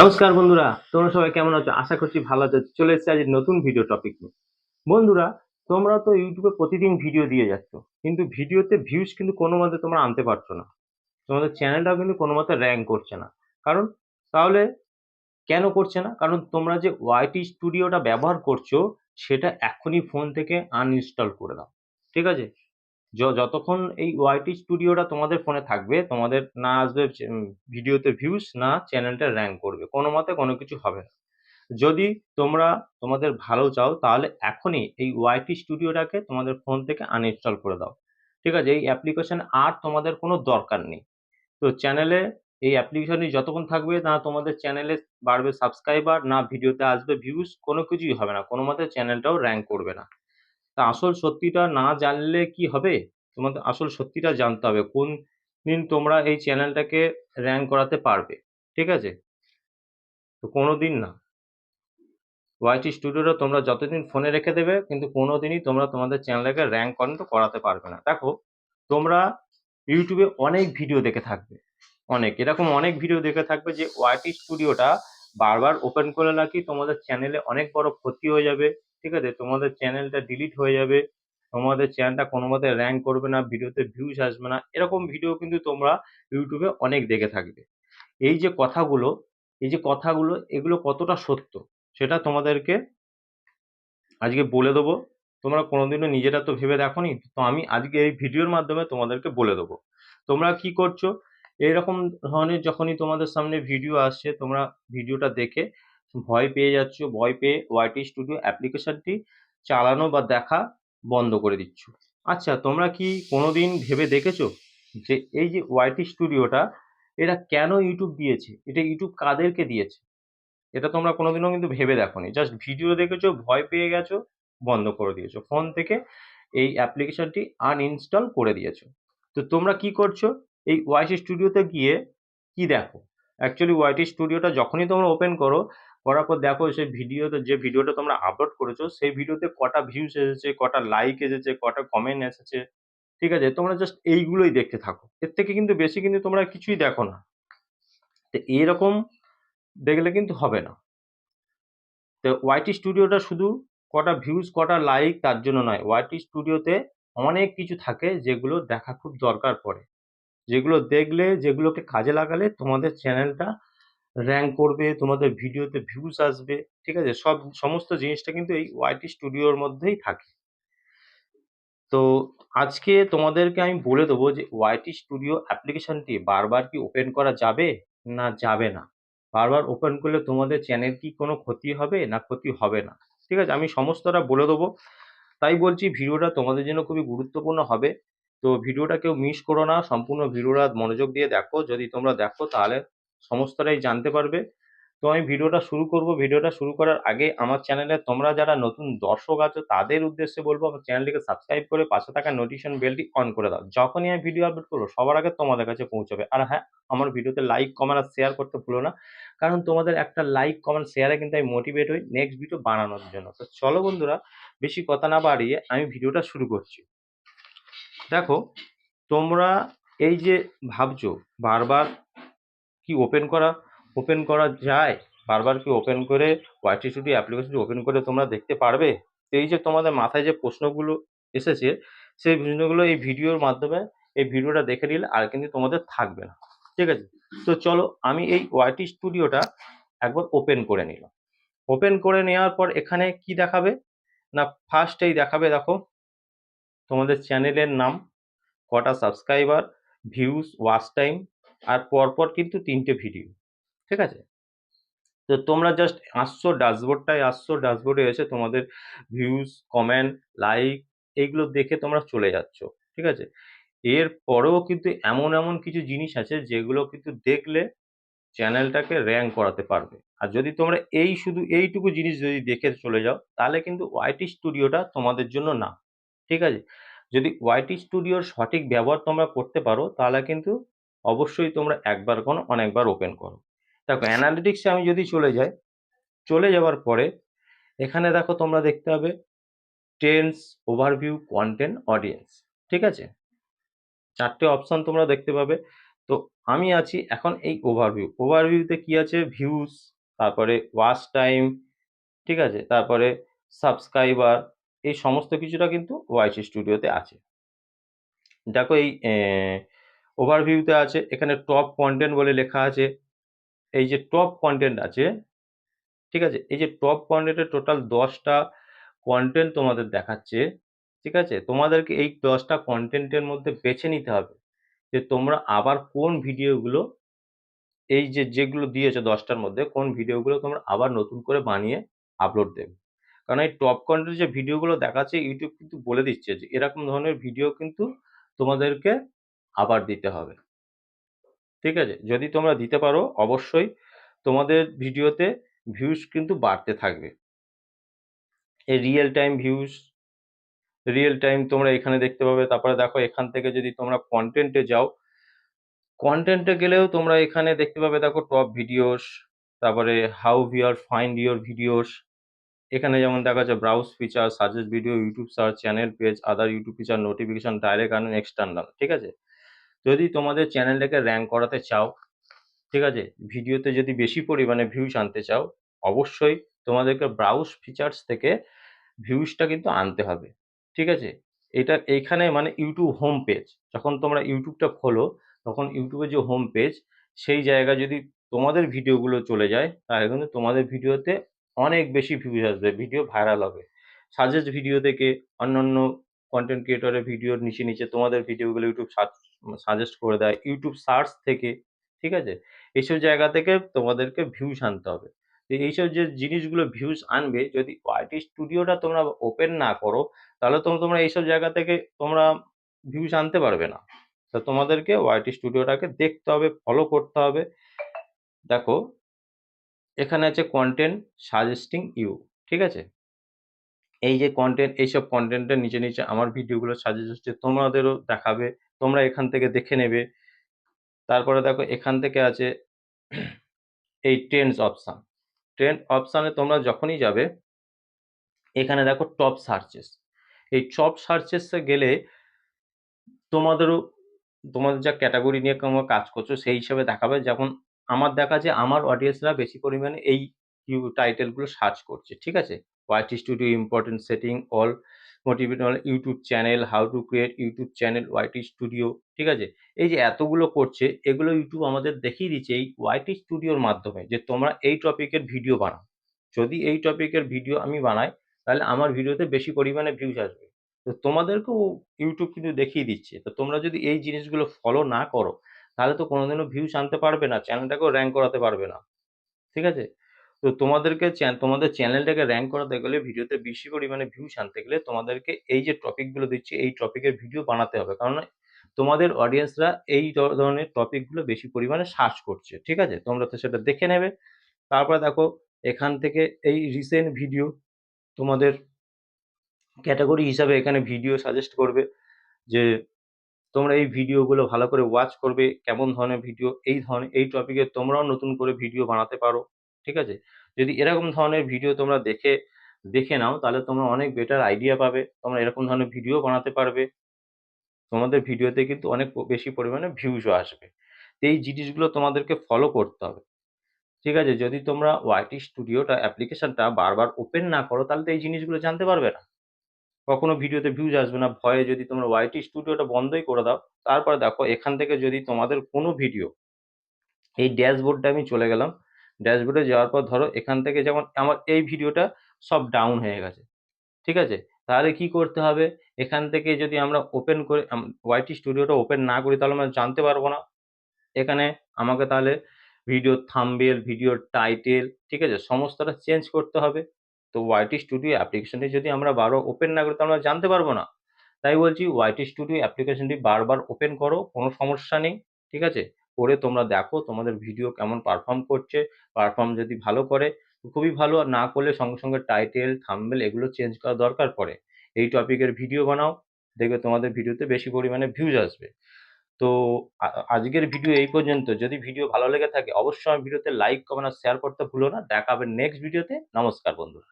নমস্কার বন্ধুরা, তোমরা সবাই কেমন আছো? আশা করছি ভালো আছো। চলে এসেছে আজ নতুন ভিডিও টপিক নিয়ে। বন্ধুরা, তোমরা তো ইউটিউবে প্রতিদিন ভিডিও দিয়ে যাচ্ছ, কিন্তু ভিডিওতে ভিউজ কিন্তু কোনো মতে তোমরা আনতে পারছ না। তোমাদের চ্যানেলটাও কিন্তু কোনো মতে র্যাঙ্ক করছে না। কারণ, তাহলে কেন করছে না? কারণ তোমরা যে ওয়াইটি স্টুডিওটা ব্যবহার করছ, সেটা এখনই ফোন থেকে আনইনস্টল করে দাও। ঠিক আছে? যতক্ষণ এই ওয়াইটি স্টুডিওটা তোমাদের ফোনে থাকবে, তোমাদের না আসবে ভিডিওতে ভিউজ না চ্যানেলটা র্যাঙ্ক করবে। কোনো মতে কোনো কিছু হবে না। যদি তোমরা তোমাদের ভালো চাও, তাহলে এখনই এই ওয়াইটি স্টুডিওটাকে তোমাদের ফোন থেকে আনইনস্টল করে দাও। ঠিক আছে? এই অ্যাপ্লিকেশন আর তোমাদের কোনো দরকার নেই। তো চ্যানেলে এই অ্যাপ্লিকেশনটি যতক্ষণ থাকবে, না তোমাদের চ্যানেলে বাড়বে সাবস্ক্রাইবার না ভিডিওতে আসবে ভিউজ কোনো কিছুই হবে না। কোনো মতে চ্যানেলটাও র্যাঙ্ক করবে না। তা আসল সত্যিটা না জানলে কি হবে? তোমাদের আসল সত্যিটা জানতে হবে। কোন দিন তোমরা এই চ্যানেলটাকে র্যাঙ্ক করাতে পারবে, ঠিক আছে? তো কোনো দিন না। ওয়াইটি স্টুডিওটা তোমরা যতদিন ফোনে রেখে দেবে, কিন্তু কোনো দিনই তোমরা তোমাদের চ্যানেলটাকে র্যাঙ্ক করেন্ট করাতে পারবে না। দেখো, তোমরা ইউটিউবে অনেক ভিডিও দেখে থাকবে। অনেক। এরকম অনেক ভিডিও দেখে থাকবে যে ওয়াইটি স্টুডিওটা বারবার ওপেন করে নাকি তোমাদের চ্যানেলে অনেক বড় ক্ষতি হয়ে যাবে। ঠিক আছে? তোমাদের চ্যানেলটা ডিলিট হয়ে যাবে। তোমাদের চ্যানেলটা কোনো মতে র্যাঙ্ক করবে না, ভিডিওতে ভিউজ আসবে না। এরকম ভিডিও কিন্তু তোমরা ইউটিউবে অনেক দেখে থাকবে। এই যে কথাগুলো, এই যে কথাগুলো, এগুলো কতটা সত্য সেটা তোমাদেরকে আজকে বলে দেবো। তোমরা কোনোদিনও নিজেরা তো ভেবে দেখো নি? তো আমি আজকে এই ভিডিওর মাধ্যমে তোমাদেরকে বলে দেবো। তোমরা কি করছ? এইরকম ধরনের যখনই তোমাদের সামনে ভিডিও আসছে, তোমরা ভিডিওটা দেখে ভয় পেয়ে যাচ্ছ, ভয় পেয়ে ওয়াইটি স্টুডিও অ্যাপ্লিকেশনটি চালানো বা দেখা বন্ধ করে দিচ্ছ। আচ্ছা তোমরা কি কোনোদিন ভেবে দেখেছ যে এই যে ওয়াইটি স্টুডিওটা এটা কেন ইউটিউব দিয়েছে? এটা ইউটিউব কাদেরকে দিয়েছে? এটা তোমরা কোনোদিনও কিন্তু ভেবে দেখোনি। জাস্ট ভিডিও দেখেছ, ভয় পেয়ে গেছো, বন্ধ করে দিয়েছ। ফোন থেকে এই অ্যাপ্লিকেশনটি আনইনস্টল করে দিয়েছ। তো তোমরা কি করছ? এই ওয়াইটি স্টুডিওতে গিয়ে কি দেখো? অ্যাকচুয়ালি ওয়াইটি স্টুডিওটা যখনই তোমরা ওপেন করো করার পর দেখো সেই ভিডিওতে যে ভিডিওটা তোমরা আপলোড করেছ, সেই ভিডিওতে কটা ভিউস এসেছে, কটা লাইক এসেছে, কটা কমেন্ট এসেছে, ঠিক আছে? তোমরা জাস্ট এইগুলোই দেখতে থাকো। এর থেকে কিন্তু বেশি কিন্তু তোমরা কিছুই দেখো না। তো এইরকম দেখলে কিন্তু হবে না। তো ওয়াইটি স্টুডিওটা শুধু কটা ভিউজ কটা লাইক তার জন্য নয়। ওয়াইটি স্টুডিওতে অনেক কিছু থাকে যেগুলো দেখা খুব দরকার পড়ে। যেগুলো দেখলে, যেগুলোকে কাজে লাগালে তোমাদের চ্যানেলটা র্যাঙ্ক করবে, তোমাদের ভিডিওতে ভিউজ আসবে, ঠিক আছে? সব, সমস্ত জিনিসটা কিন্তু এই ওয়াইটি স্টুডিওর মধ্যেই থাকে। তো আজকে তোমাদেরকে আমি বলে দেবো যে ওয়াইটি স্টুডিও অ্যাপ্লিকেশনটি বারবার কি ওপেন করা যাবে না যাবে না? বারবার ওপেন করলে তোমাদের চ্যানেল কি কোনো ক্ষতি হবে না ক্ষতি হবে না? ঠিক আছে? আমি সমস্তটা বলে দেবো। তাই বলছি ভিডিওটা তোমাদের জন্য খুবই গুরুত্বপূর্ণ হবে। তো ভিডিওটা কেউ মিস করো না। সম্পূর্ণ ভিডিওটা মনোযোগ দিয়ে দেখো। যদি তোমরা দেখো তাহলে সমস্তটাই জানতে পারবে। তো আমি ভিডিওটা শুরু করব। ভিডিওটা শুরু করার আগে আমার চ্যানেলে তোমরা যারা নতুন দর্শক আছো, তাদের উদ্দেশ্যে বলব আমার চ্যানেলটিকে সাবস্ক্রাইব করে পাশে থাকা নোটিফিকেশন বেলটি অন করে দাও। যখনই আমি ভিডিও আপলোড করব, সবার আগে তোমাদের কাছে পৌঁছবে। আর হ্যাঁ আমার ভিডিওতে লাইক কমেন্ট আর শেয়ার করতে ভুলো না। কারণ তোমাদের একটা লাইক কমেন্ট শেয়ারে কিন্তু আমি মোটিভেট হই নেক্সট ভিডিও বানানোর জন্য। তো চলো বন্ধুরা, বেশি কথা না বাড়িয়ে আমি ভিডিওটা শুরু করছি। দেখো, তোমরা এই যে ভাবছ, বারবার কি ওপেন করা ওপেন করা যায়? বারবার কি ওপেন করে ওয়াইটি স্টুডিও অ্যাপ্লিকেশনটি ওপেন করে তোমরা দেখতে পারবে? এই যে তোমাদের মাথায় যে প্রশ্নগুলো এসেছে, সেই প্রশ্নগুলো এই ভিডিওর মাধ্যমে এই ভিডিওটা দেখে নিলে আর কিন্তু তোমাদের থাকবে না। ঠিক আছে? তো চলো আমি এই ওয়াইটি স্টুডিওটা একবার ওপেন করে নিলাম। ওপেন করে নেওয়ার পর এখানে কি দেখাবে? না ফার্স্টেই দেখাবে দেখো, তোমাদের চ্যানেলের নাম, কটা সাবস্ক্রাইবার ভিউজ ওয়াচ টাইম আর পরপর কিন্তু তিনটে ভিডিও ঠিক আছে? তো তোমরা জাস্ট আসছো ড্যাশবোর্ডটায় আসছো ড্যাশবোর্ডে এসে তোমাদের ভিউজ কমেন্ট লাইক এইগুলো দেখে তোমরা চলে যাচ্ছ, ঠিক আছে? এর পরেও কিন্তু এমন এমন কিছু জিনিস আছে যেগুলো কিন্তু দেখলে চ্যানেলটাকে র্যাঙ্ক করাতে পারবে। আর যদি তোমরা এই শুধু এইটুকু জিনিস যদি দেখে চলে যাও, তাহলে কিন্তু ওয়াইটি স্টুডিওটা তোমাদের জন্য না, ঠিক আছে? যদি ওয়াইটি স্টুডিওর সঠিক ব্যবহার তোমরা করতে পারো, তাহলে কিন্তু অবশ্যই তোমরা একবার কোনো অনেকবার ওপেন করো। দেখো অ্যানালিটিক্সে আমি যদি চলে যাই চলে যাওয়ার পরে এখানে দেখো তোমরা দেখতে হবে টেন্স ওভারভিউ কন্টেন্ট অডিয়েন্স ঠিক আছে? চারটে অপশান তোমরা দেখতে পাবে। তো আমি আছি এখন এই ওভারভিউ ওভারভিউতে কি আছে? ভিউজ তারপরে ওয়াচ টাইম ঠিক আছে? তারপরে সাবস্ক্রাইবার এই সমস্ত কিছুটা কিন্তু ওয়াইসি স্টুডিওতে আছে। দেখো এই ওভারভিউতে আছে, এখানে টপ কন্টেন্ট বলে লেখা আছে, এই যে টপ কন্টেন্ট আছে, ঠিক আছে? এই যে টপ কন্টেন্টের টোটাল দশটা কন্টেন্ট তোমাদের দেখাচ্ছে, ঠিক আছে? তোমাদেরকে এই দশটা কন্টেন্টের মধ্যে বেছে নিতে হবে, যে তোমরা আবার কোন ভিডিওগুলো এই যে যেগুলো দিয়েছে দশটার মধ্যে, কোন ভিডিওগুলো তোমরা আবার নতুন করে বানিয়ে আপলোড দেবে। কারণ এই টপ কন্টেন্ট যে ভিডিওগুলো দেখাচ্ছে ইউটিউব কিন্তু বলে দিচ্ছে যে এরকম ধরনের ভিডিও কিন্তু তোমাদেরকে আবার দিতে হবে। ঠিক আছে? যদি তোমরা দিতে পারো, অবশ্যই তোমাদের ভিডিওতে ভিউজ কিন্তু বাড়তে থাকবে। এই real time views real time তোমরা এখানে দেখতে পাবে। তারপরে দেখো, এখান থেকে যদি তোমরা কন্টেন্টে যাও কন্টেন্টে গেলেও তোমরা এখানে দেখতে পাবে, দেখো টপ ভিডিওস তারপরে how viewers find your videos এখানে যেমন দেখা যাচ্ছে browse feature suggest video YouTube search channel page other YouTube feature notification direct earn external ঠিক আছে? যদি তোমাদের চ্যানেলটাকে র্যাঙ্ক করাতে চাও, ঠিক আছে? ভিডিওতে যদি বেশি পরিমাণে ভিউজ আনতে চাও, অবশ্যই তোমাদেরকে ব্রাউজ ফিচার্স থেকে ভিউজটা কিন্তু আনতে হবে, ঠিক আছে? এটা এইখানে মানে ইউটিউব হোম পেজ যখন তোমরা ইউটিউবটা খোলো, তখন ইউটিউবের যে হোম পেজ সেই জায়গায় যদি তোমাদের ভিডিওগুলো চলে যায়, তাহলে কিন্তু তোমাদের ভিডিওতে অনেক বেশি ভিউজ আসবে ভিডিও ভাইরাল হবে। সাজেস্ট ভিডিও থেকে অন্যান্য কন্টেন্ট ক্রিয়েটরের ভিডিওর নিচে নিচে তোমাদের ভিডিওগুলো ইউটিউব সাজেস্ট করে দেয়। ইউটিউব সার্চ থেকে, ঠিক আছে? এইসব জায়গা থেকে তোমাদেরকে ভিউজ আনতে হবে। এইসব যে জিনিসগুলো ভিউজ আনবে, যদি ওয়াইটি স্টুডিওটা তোমরা ওপেন না করো, তাহলে তো তোমরা এইসব জায়গা থেকে তোমরা ভিউজ আনতে পারবে না। তা তোমাদেরকে ওয়াইটি স্টুডিওটাকে দেখতে হবে ফলো করতে হবে। দেখো, এখানে আছে কন্টেন্ট সাজেস্টিং ইউ ঠিক আছে? এই যে কন্টেন্ট এইসব কন্টেন্টের নিচে নিচে আমার ভিডিওগুলো সাজেস্ট হচ্ছে, তোমাদেরও দেখাবে। তোমরা এখান থেকে দেখে নেবে। তারপরে দেখো, এখান থেকে আছে এই ট্রেন্ডস অপশান ট্রেন্ড অপশানে তোমরা যখনই যাবে, এখানে দেখো টপ সার্চেস এই টপ সার্চেসে গেলে তোমাদেরও, তোমাদের যা ক্যাটাগরি নিয়ে তোমরা কাজ করছ, সেই হিসাবে দেখাবে। যেমন আমার দেখা যে আমার অডিয়েন্সরা বেশি পরিমাণে এই টাইটেলগুলো সার্চ করছে, ঠিক আছে? YT studio important setting all motivational YouTube channel how to create YouTube channel YT studio ঠিক আছে? এই যে এতগুলো করছে, এগুলো ইউটিউব আমাদের দেখিয়ে দিচ্ছে এই ওয়াইটি স্টুডিওর মাধ্যমে যে তোমরা এই টপিকের ভিডিও বানাও। যদি এই টপিকের ভিডিও আমি বানাই, তাহলে আমার ভিডিওতে বেশি পরিমাণে ভিউজ আসবে। তো তোমাদেরকেও ইউটিউব কিন্তু দেখিয়ে দিচ্ছে। তো তোমরা যদি এই জিনিসগুলো ফলো না করো, তাহলে তো কোনোদিনও ভিউজ আনতে পারবে না চ্যানেলটাকেও র্যাঙ্ক করাতে পারবে না। ঠিক আছে? তো তোমাদেরকে তোমাদের চ্যানেলটাকে র্যাঙ্ক করাতে গেলে ভিডিওতে বেশি পরিমাণে ভিউজ আনতে গেলে তোমাদেরকে এই যে টপিকগুলো দিচ্ছি, এই টপিকের ভিডিও বানাতে হবে। কারণ তোমাদের অডিয়েন্সরা এই ধরনের টপিকগুলো বেশি পরিমাণে সার্চ করছে, ঠিক আছে? তোমরা তো সেটা দেখে নেবে। তারপরে দেখো, এখান থেকে এই রিসেন্ট ভিডিও তোমাদের ক্যাটাগরি হিসাবে এখানে ভিডিও সাজেস্ট করবে যে তোমরা এই ভিডিওগুলো ভালো করে ওয়াচ করবে, কেমন ধরনের ভিডিও এই ধরনের, এই টপিকে তোমরাও নতুন করে ভিডিও বানাতে পারো। ঠিক আছে? যদি এরকম ধরনের ভিডিও তোমরা দেখে দেখে নাও, তাহলে তোমরা অনেক বেটার আইডিয়া পাবে। তোমরা এরকম ধরনের ভিডিও বানাতে পারবে। তোমাদের ভিডিওতে কিন্তু অনেক বেশি পরিমাণে ভিউজও আসবে। এই জিনিসগুলো তোমাদেরকে ফলো করতে হবে। ঠিক আছে? যদি তোমরা ওয়াইটি স্টুডিওটা অ্যাপ্লিকেশনটা বারবার ওপেন না করো, তাহলে তো এই জিনিসগুলো জানতে পারবে না। কখনো ভিডিওতে ভিউজ আসবে না। ভয়ে যদি তোমরা ওয়াইটি স্টুডিওটা বন্ধই করে দাও, তারপরে দেখো এখান থেকে যদি তোমাদের কোনো ভিডিও এই ড্যাশবোর্ডটা আমি চলে গেলাম। ড্যাশবোর্ডে যাওয়ার পর ধরো এখান থেকে যেমন আমার এই ভিডিওটা সব ডাউন হয়ে গেছে। ঠিক আছে? তাহলে কি করতে হবে? এখান থেকে যদি আমরা ওপেন করে ওয়াইটি স্টুডিওটা ওপেন না করি তাহলে আমরা জানতে পারব না। এখানে আমাকে তাহলে ভিডিও থাম্বেল ভিডিও টাইটেল ঠিক আছে? সমস্তটা চেঞ্জ করতে হবে। তো ওয়াইটি স্টুডিও অ্যাপ্লিকেশনটি যদি আমরা বারবার ওপেন না করি তাহলে আমরা জানতে পারব না। তাই বলছি ওয়াইটি স্টুডিও অ্যাপ্লিকেশনটি বারবার ওপেন করো, কোনো সমস্যা নেই। ঠিক আছে? করে তোমরা দেখো তোমাদের ভিডিও কেমন পারফর্ম করছে পারফর্ম যদি ভালো করে খুবই ভালো। আর না করলে সঙ্গে সঙ্গে টাইটেল থাম্বেল এগুলো চেঞ্জ করা দরকার পড়ে। এই টপিকের ভিডিও বানাও, দেখবে তোমাদের ভিডিওতে বেশি পরিমাণে ভিউজ আসবে। তো আজকের ভিডিও এই পর্যন্ত। যদি ভিডিও ভালো লেগে থাকে, অবশ্যই ভিডিওতে লাইক কমেন্ট আর শেয়ার করতে ভুলো না। দেখা হবে নেক্সট ভিডিওতে নমস্কার বন্ধুরা।